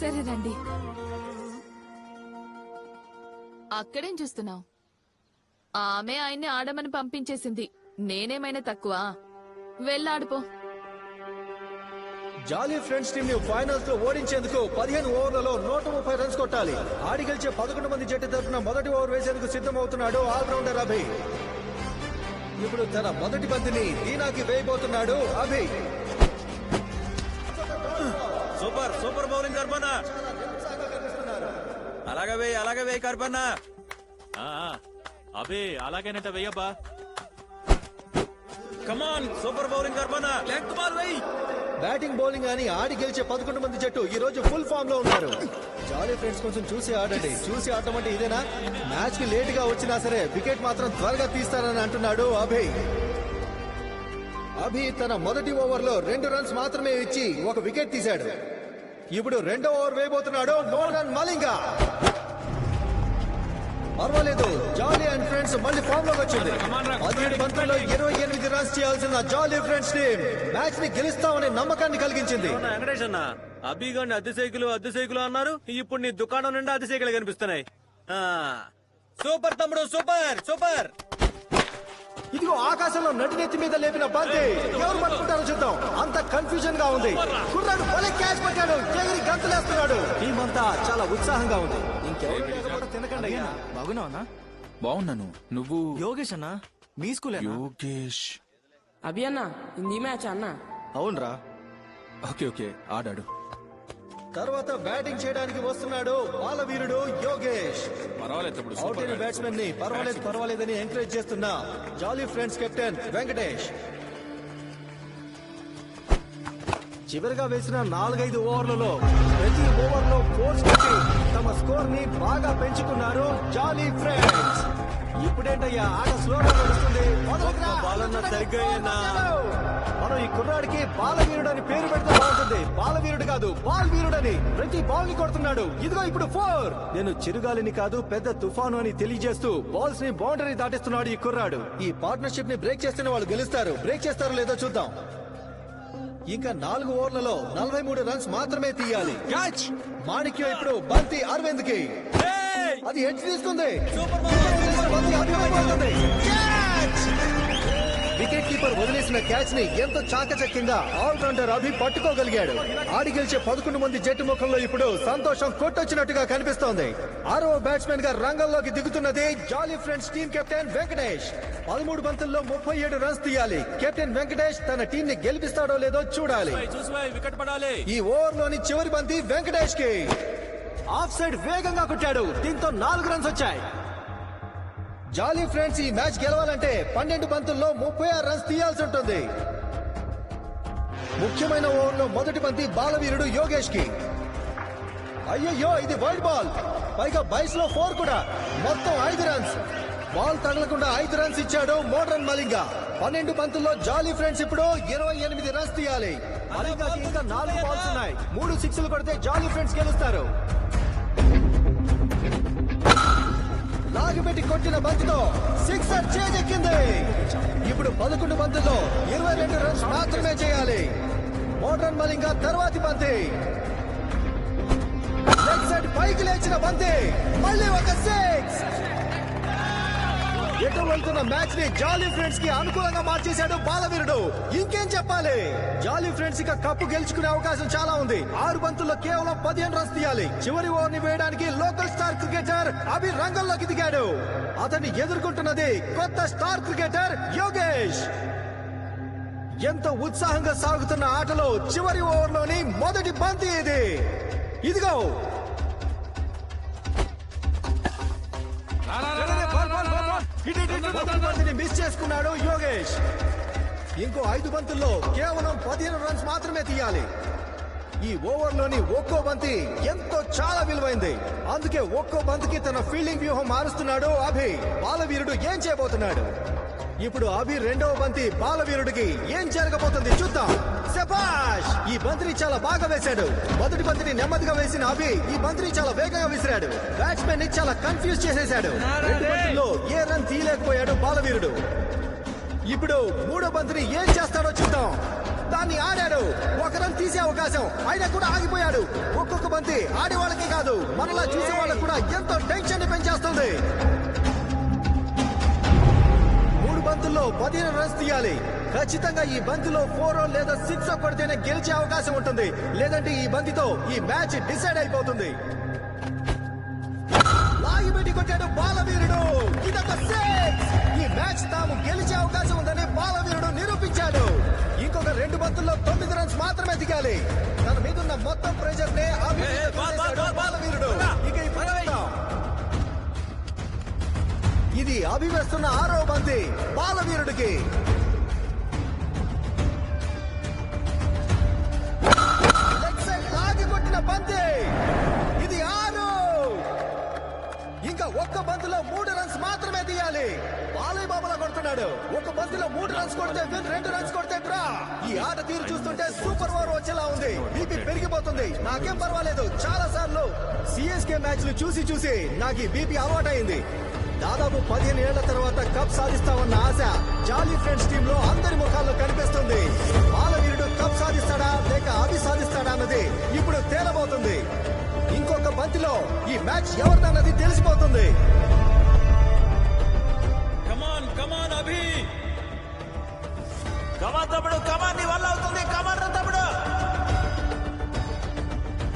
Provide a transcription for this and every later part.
సరే రండి. అక్కడేం చూస్తున్నావు? ఆమె ఆయన్ని ఆడమని పంపించేసింది. నేనేమైనా తక్కువ? వెళ్ళాడిపో. జాలీ ఫ్రెండ్స్ టీమ్ని ఫైనల్స్లో ఓడించేందుకు పదిహేను ఓవర్లలో నూట ముప్పై రన్స్ కొట్టాలి. ఆడి గెలిచే పదకొండు మంది జట్టు తరఫున మొదటి ఓవర్ వేసేందుకు సిద్ధమవుతున్నాడు ఆల్రౌండర్ అభి. ఇప్పుడు తన మొదటి బంతిని దీనాకి వేయబోతున్నాడు అభి. సూపర్ సూపర్ బౌలింగ్ కర్పన్న అలాగే వేయి అలాగే వేయి కర్పన్న. అబే అలాగేనట వెయ్యబ్బా కమాన్ సూపర్ బౌలింగ్ కర్పన్న లెంత్ బాల్ వేయి. బ్యాటింగ్ బౌలింగ్ అని ఆడి గెలిచే పదకొండు మంది జట్టు ఈ రోజు ఫుల్ ఫామ్లో ఉన్నారు. జాలీ ఫ్రెండ్స్ కొంచెం చూసి ఆడండి. చూసి ఆడటం అంటే ఇదేనా? మ్యాచ్కి లేట్గా వచ్చినా సరే వికెట్ మాత్రం త్వరగా తీస్తానని అంటున్నాడు అభి. అభి తన మొదటి ఓవర్లో రెండు రన్స్ మాత్రమే ఇచ్చి ఒక వికెట్ తీశాడు. ఇప్పుడు రెండో ఓవర్ వేయబోతున్నాడు నోలన్ మలింగా. పర్వాలేదు జాలీ అండ్ ఫ్రెండ్స్ మళ్ళీ ఫామ్లోకి వచ్చింది. పదిహేడు బంతుల్లో ఇరవై ఎనిమిది రన్స్ చేయాల్సిన జాలీ ఫ్రెండ్స్ టీం మ్యాచ్ని గెలుస్తామనే నమ్మకాన్ని కలిగించింది. వెంకటేష్ అన్న? అభిగాన్ని అతిశైకులు అతిశైకులు అన్నారు. ఇప్పుడు నీ దుకాణం నిండా అతిశైకులు కనిపిస్తున్నాయి. ఆ, సూపర్ తమ్ముడు సూపర్ సూపర్. ఇదిగో ఆకాశంలో నటినెత్తి మీద లేపిన బంతి. ఎవరు పట్టుకుంటారో చూద్దాం. అంత కన్ఫ్యూజన్గా ఉంది. కుర్రాడు భలే క్యాచ్ పట్టాడు. ఎగిరి గంతులేస్తున్నాడు. టీం అంతా చాలా ఉత్సాహంగా ఉంది. ఇంకెవరు లేకపోతే తినకండి అయ్యా. బాగున్నాను. నువ్వు? యోగేష్ అన్న? మీ స్కూల్ యోగేష్. అభి అన్న హిందీ మ్యాచ్ అన్న? అవునరా. Okay okay. ఆడాడు. తర్వాత బ్యాటింగ్ చేయడానికి వస్తున్నాడు బాలవీరుడు యోగేష్. పర్వాలేదు అవుట్ అయిన బ్యాట్స్మెన్ని పర్వాలేదు పర్వాలేదని ఎంకరేజ్ చేస్తున్న జాలీ ఫ్రెండ్స్ కెప్టెన్ వెంకటేష్. చివరిగా వేసిన నాలుగైదు ఓవర్లలో ప్రతి ఓవర్లో ఫోర్స్ కొట్టి తమ స్కోర్ని బాగా పెంచుకున్నారు జాలీ ఫ్రెండ్స్. ఇప్పుడేంటయ్యా? ఆట స్లోగా నడుస్తుంది. బాలన్న సరిగ్గా. మనం ఈ కుర్రాడికి బాలవీరుడు అని పేరు పెడితే బాగుంటుంది. బాలవీరుడు కాదు బాల్ వీరుడని ప్రతి బాల్ని కొడుతున్నాడు. ఇదిగో ఇప్పుడు ఫోర్ నేను చిరుగాలిని కాదు పెద్ద తుఫాను అని తెలియజేస్తూ బాల్స్ని బౌండరీ దాటిస్తున్నాడు ఈ కుర్రాడు. ఈ పార్ట్నర్షిప్ని బ్రేక్ చేస్తేనే వాళ్ళు గెలుస్తారు. బ్రేక్ చేస్తారో లేదో చూద్దాం. ఇంకా నాలుగు ఓవర్లలో నలభై మూడు రన్స్ మాత్రమే తీయాలి. క్యాచ్ మాణిక్యం ఇప్పుడు బంతి అరవింద్కి అది హెడ్ తీసుకుంది. Catch! వికెట్ కీపర్ వదిలేసిన క్యాచ్ని ఎంతో చాకచక్యంగా ఆల్రౌండర్ అభి పట్టుకోగలిగాడు. ఆడి గెలిచే పదకొండు మంది జట్టు ముఖంలో ఇప్పుడు సంతోషం కొట్టొచ్చినట్టుగా కనిపిస్తోంది. ఆరో బ్యాట్స్మెన్గా రంగంలోకి దిగుతున్నది jolly friends team captain Venkatesh పదమూడు బంతుల్లో ముప్పై ఏడు రన్స్ తీయాలి. కెప్టెన్ వెంకటేష్ తన టీం ని గెలిపిస్తాడో లేదో చూడాలి. చూసి వికెట్ పడాలి. ఈ ఓవర్లోని చివరి బంతి వెంకటేష్కి ఆఫ్ సైడ్ వేగంగా కొట్టాడు. దీంతో నాలుగు రన్స్ వచ్చాయి. జాలీ ఫ్రెండ్స్ ఈ మ్యాచ్ గెలవాలంటే పన్నెండు బంతుల్లో ముప్పై ఆరు రన్స్ తీయాల్సి ఉంటుంది. ముఖ్యమైన ఓవర్లో మొదటి బంతి బాలవీరుడు యోగేష్కి అయ్యయ్యో ఇది వైడ్ బాల్. పైగా బైస్లో ఫోర్ కూడా. మొత్తం ఐదు రన్స్. బాల్ తగలకుండా ఐదు రన్స్ ఇచ్చాడు మోడ్రన్ మలింగ. పన్నెండు బంతుల్లో జాలీ ఫ్రెండ్స్ ఇప్పుడు ఇరవై ఎనిమిది రన్స్ తీయాలి. మలింగాకి ఇంకా నాలుగు బాల్స్ ఉన్నాయి. మూడు సిక్స్లు కొడితే జాలీ ఫ్రెండ్స్ గెలుస్తారు. లాగిపెట్టి కొట్టిన బంతితో సిక్సర్ చేజెక్కింది. ఇప్పుడు పదకొండు బంతుల్లో ఇరవై రెండు రన్స్ మాత్రమే చేయాలి. మోడ్రన్ మలింగ తర్వాతి బంతి. లెగ్ సైడ్ పైకి లేచిన బంతి. మళ్ళీ ఒక సిక్స్. ఎటు వెళ్తున్న మ్యాచ్ని జాలీ ఫ్రెండ్స్కి అనుకూలంగా మార్చేశాడు బాలవీరుడు. ఇంకేం చెప్పాలి? జాలీ ఫ్రెండ్స్ ఇక కప్పు గెలుచుకునే అవకాశం చాలా ఉంది. ఆరు బంతుల్లో కేవలం పదిహేను రన్స్ తీయాలి. చివరి ఓవర్ని వేయడానికి లోకల్ స్టార్ క్రికెటర్ అభి రంగంలోకి దిగాడు. అతన్ని ఎదుర్కొంటున్నది కొత్త స్టార్ క్రికెటర్ యోగేష్. ఎంతో ఉత్సాహంగా సాగుతున్న ఆటలో చివరి ఓవర్లోని మొదటి బంతి ఇది. ఇదిగో బంతిని మిస్ చేసుకున్నాడు యోగేష్. ఇంకో ఐదు బంతుల్లో కేవలం పదిహేను రన్స్ మాత్రమే తీయాలి. ఈ ఓవర్లోని ఒక్కో బంతి ఎంతో చాలా విలువైంది. అందుకే ఒక్కో బంతికి తన ఫీల్డింగ్ వ్యూహం మారుస్తున్నాడు అభి. బాలవీరుడు ఏం చేయబోతున్నాడు? ఇప్పుడు అభి రెండవ బంతి బాలవీరుడికి ఏం జరగబోతుంది చూద్దాం. శభాష్! ఈ బంతిని చాలా బాగా వేశాడు. మొదటి బంతిని నెమ్మదిగా వేసిన అభి ఈ బంతిని చాలా వేగంగా విసిరాడు. బ్యాట్స్మెన్ని చాలా కన్ఫ్యూజ్ చేసేశాడు. ఏ రన్ తీయలేకపోయాడు బాలవీరుడు. ఇప్పుడు మూడో బంతిని ఏం చేస్తాడో చూద్దాం. దాన్ని ఆడాడు. ఒక రన్ తీసే అవకాశం అయినా కూడా ఆగిపోయాడు. ఒక్కొక్క బంతి ఆడి వాళ్ళకి కాదు. మనలా చూసే వాళ్ళకి కూడా ఎంతో టెన్షన్ పెంచేస్తుంది. బంతుల్లో పదిహేను రన్స్ తీయాలి. ఖచ్చితంగా ఈ బంతిలో ఫోర్ లేదా సిక్స్ కొడితేనే గెలిచే అవకాశం ఉంటుంది. లేదంటే ఈ బంతితో ఈ మ్యాచ్ డిసైడ్ అయిపోతుంది. లాగిబెట్టి కొట్టాడు బాలవీరుడు. ఇదొక సిక్స్ ఈ మ్యాచ్ తాము గెలిచే అవకాశం ఉందని బాలవీరుడు నిరూపించాడు. ఇంకొక రెండు బంతుల్లో తొమ్మిది రన్స్ మాత్రమే దిగాలి. తన మీద ఉన్న మొత్తం ప్రెషర్ నే బాలవీరుడు. ఇది అభివేస్తున్న ఆరో బంతి బాలవీరుడికి. లెగ్ కొట్టిన బంతి. ఇది ఆరు. ఇంకా ఒక్క బంతిలో మూడు రన్స్ మాత్రమే తీయాలి. బాలయ్య బాబులా కొడుతున్నాడు. ఒక బంతిలో మూడు రన్స్ కొడితే విన్ రెండు రన్స్ కొడితే డ్రా. ఈ ఆట తీరు చూస్తుంటే సూపర్ ఓవర్ వచ్చేలా ఉంది. బీపీ పెరిగిపోతుంది. నాకేం పర్వాలేదు. చాలా సార్లు సిఎస్కే మ్యాచ్లు చూసి చూసి నాకు ఈ బీపీ అలవాటైంది. దాదాపు పదిహేను ఏళ్ళ తర్వాత కప్ సాధిస్తామన్న ఆశ జాలీ ఫ్రెండ్స్ టీమ్లో అందరి ముఖాల్లో కనిపిస్తుంది. బాలవీరుడు కప్ సాధిస్తాడా లేక అభి సాధిస్తాడా అన్నది ఇప్పుడు తేలబోతుంది. ఇంకొక బంతిలో ఈ మ్యాచ్ ఎవరిదన్నది తెలిసిపోతుంది. Come on come on Abhi. Come on తమ్ముడు కమాన్ నీ వల్ల అవుతుంది. కమాన్ తమ్ముడు.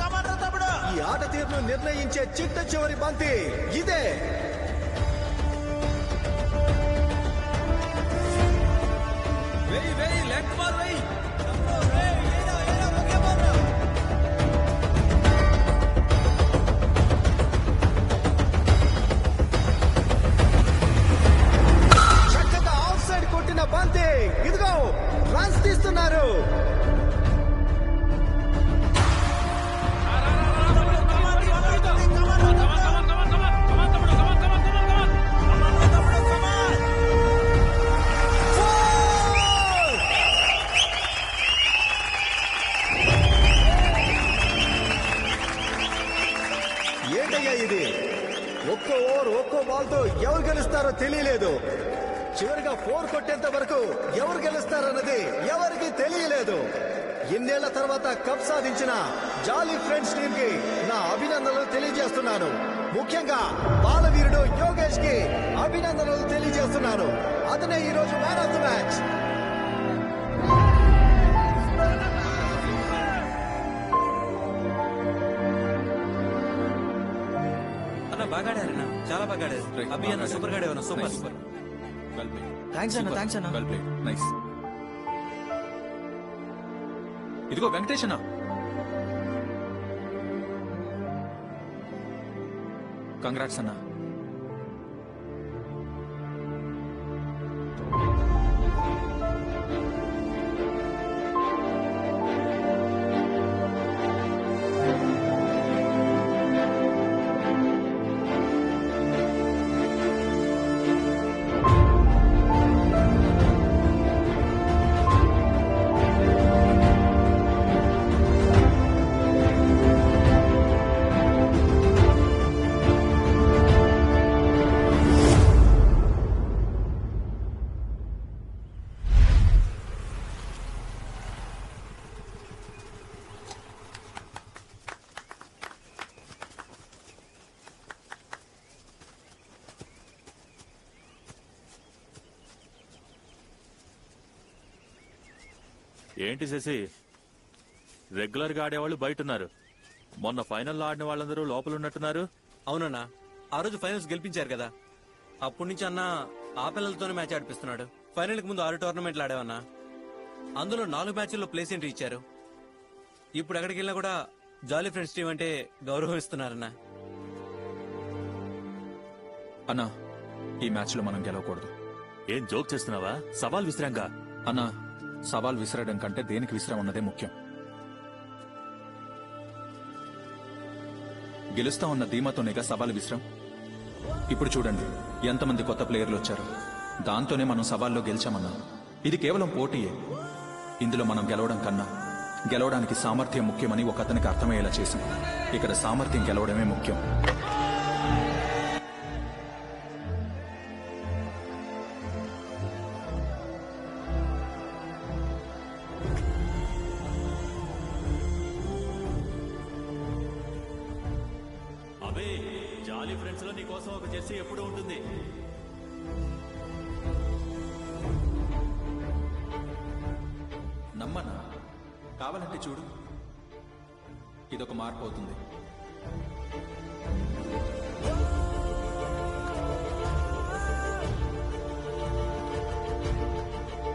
కమాన్ తమ్ముడు. ఈ ఆట తీరును నిర్ణయించే చిట్ట చివరి బంతి ఇదే. Vehi, vehi, land to bar. తెలియలేదు. చివరిగా ఫోర్ కొట్టేంత వరకు ఎవరు గెలుస్తారన్నది ఎవరికి తెలియలేదు. ఇన్నేళ్ళ తర్వాత కప్ సాధించిన జాలీ ఫ్రెండ్స్ టీమ్కి నా అభినందనలు తెలియజేస్తున్నాను. ముఖ్యంగా బాలవీరుడు యోగేష్కి అభినందనలు తెలియజేస్తున్నాను. అతనే ఈ రోజు మ్యాన్ ఆఫ్ ద మ్యాచ్. బాగా ఆడారన్న చాలా బాగా ఆడారు అభి అన్న సూపర్గా ఆడారు సూపర్ సూపర్ థ్యాంక్స్ అన్న థ్యాంక్స్ అన్న. ఇదిగో వెంకటేష్ అన్న. కంగ్రాట్స్ అన్న. ఏంటి శశి? రెగ్యులర్గా ఆడేవాళ్ళు బయట ఉన్నారు మొన్న ఫైనల్ ఆడిన వాళ్ళందరూ లోపల ఉన్నట్టున్నారు అవునన్నా ఆ రోజు ఫైనల్స్ గెలిపించారు కదా. అప్పటి నుంచి అన్న ఆ పిల్లలతోనే మ్యాచ్ ఆడిపిస్తున్నాడు. ఫైనల్కి ముందు ఆరు టోర్నమెంట్లు ఆడావన్నా. అందులో నాలుగు మ్యాచ్ల్లో ప్లేస్ ఎంట్రీ ఇచ్చారు. ఇప్పుడు ఎక్కడికి వెళ్ళినా కూడా జాలీ ఫ్రెండ్స్ టీం అంటే గౌరవం ఇస్తున్నారన్నా అన్నా ఈ మ్యాచ్లో మనం గెలవకూడదు. ఏం జోక్ చేస్తున్నావా? సవాల్ విసిరాంగా. అన్నా సవాల్ విసిరడం కంటే దేనికి విసిరం ఉన్నదే ముఖ్యం. గెలుస్తా ఉన్న ధీమాతోనేగా సవాల్ విసిరం. ఇప్పుడు చూడండి ఎంతమంది కొత్త ప్లేయర్లు వచ్చారు. దాంతోనే మనం సవాల్లో గెలిచామన్నా. ఇది కేవలం పోటీయే. ఇందులో మనం గెలవడం కన్నా గెలవడానికి సామర్థ్యం ముఖ్యమని ఒక అతనికి అర్థమయ్యేలా చేశాం ఇక్కడ సామర్థ్యం గెలవడమే ముఖ్యం. ఉంటుంది. నమ్మనా? కావాలంటే చూడు. ఇదొక మార్పు అవుతుంది.